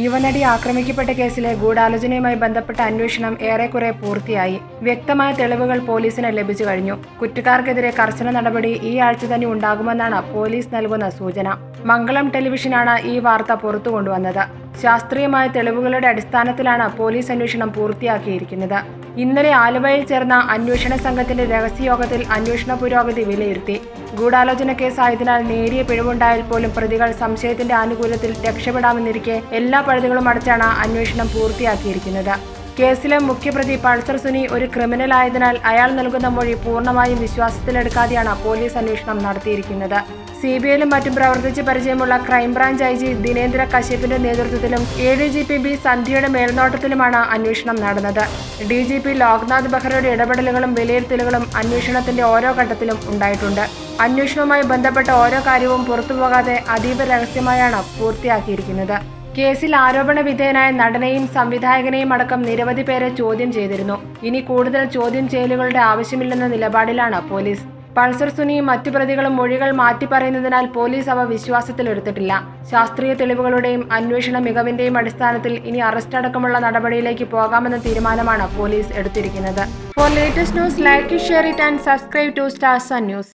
നടനടി ആക്രമിക്കപ്പെട്ട കേസിലെ ഗൂഢാലോചനയുമായി ബന്ധപ്പെട്ട അന്വേഷണം ഏറെക്കുറെ പൂർത്തിയായി. വ്യക്തമായ തെളിവുകൾ പോലീസിന് ലഭിച്ചു കഴിഞ്ഞു. കുറ്റക്കാർക്കെതിരെ കർശന നടപടി ഈ ആഴ്ച തന്നെ ഉണ്ടാകുമെന്നാണ് പോലീസ് നൽകുന്ന സൂചന. മംഗളം ടെലിവിഷനാണ് ഈ വാർത്ത പുറത്തു കൊണ്ടുവന്നത്. ശാസ്ത്രീയമായ തെളിവുകളുടെ അടിസ്ഥാനത്തിലാണ് പോലീസ് അന്വേഷണം പൂർത്തിയാക്കിയിരിക്കുന്നത്. ഇന്നലെ ആലുവയിൽ ചേർന്ന അന്വേഷണ സംഘത്തിന്റെ രഹസ്യയോഗത്തിൽ അന്വേഷണ പുരോഗതി വിലയിരുത്തി. ഗൂഢാലോചന കേസായതിനാൽ നേരിയ പിഴവുണ്ടായാൽ പോലും പ്രതികൾ സംശയത്തിന്റെ ആനുകൂല്യത്തിൽ രക്ഷപ്പെടാമെന്നിരിക്കെ എല്ലാ പഴുതുകളും അടച്ചാണ് അന്വേഷണം പൂർത്തിയാക്കിയിരിക്കുന്നത്. കേസിലെ മുഖ്യപ്രതി പൾസർ സുനി ഒരു ക്രിമിനൽ ആയതിനാൽ അയാൾ നൽകുന്ന മൊഴി പൂർണമായും വിശ്വാസത്തിലെടുക്കാതെയാണ് പോലീസ് അന്വേഷണം നടത്തിയിരിക്കുന്നത്. സി ബി ഐയിലും മറ്റും പ്രവർത്തിച്ച് പരിചയമുള്ള crime branch I G Dinendra കശ്യപിന്റെ നേതൃത്വത്തിലും A D G P B സന്ധ്യയുടെ മേൽനോട്ടത്തിലുമാണ് അന്വേഷണം നടന്നത്. ഡി ജി പി ലോക്നാഥ് ബെഹ്റയുടെ ഇടപെടലുകളും വിലയിരുത്തലുകളും അന്വേഷണത്തിന്റെ ഓരോ ഘട്ടത്തിലും ഉണ്ടായിട്ടുണ്ട്. അന്വേഷണവുമായി ബന്ധപ്പെട്ട ഓരോ കാര്യവും പുറത്തുപോകാതെ അതീവ രഹസ്യമായാണ് പൂർത്തിയാക്കിയിരിക്കുന്നത്. കേസിൽ ആരോപണ വിധേയനായ നടനെയും സംവിധായകനെയും അടക്കം നിരവധി പേരെ ചോദ്യം ചെയ്തിരുന്നു. ഇനി കൂടുതൽ ചോദ്യം ചെയ്യലുകളുടെ ആവശ്യമില്ലെന്ന നിലപാടിലാണ് പോലീസ്. പൾസർ സുനിയും മറ്റു പ്രതികളും മൊഴികൾ മാറ്റി പറയുന്നതിനാൽ പോലീസ് അവ വിശ്വാസത്തിലെടുത്തിട്ടില്ല. ശാസ്ത്രീയ തെളിവുകളുടെയും അന്വേഷണ മികവിന്റെയും അടിസ്ഥാനത്തിൽ ഇനി അറസ്റ്റ് അടക്കമുള്ള നടപടിയിലേക്ക് പോകാമെന്ന തീരുമാനമാണ് പോലീസ് എടുത്തിരിക്കുന്നത്. For latest news like share it and subscribe to stars news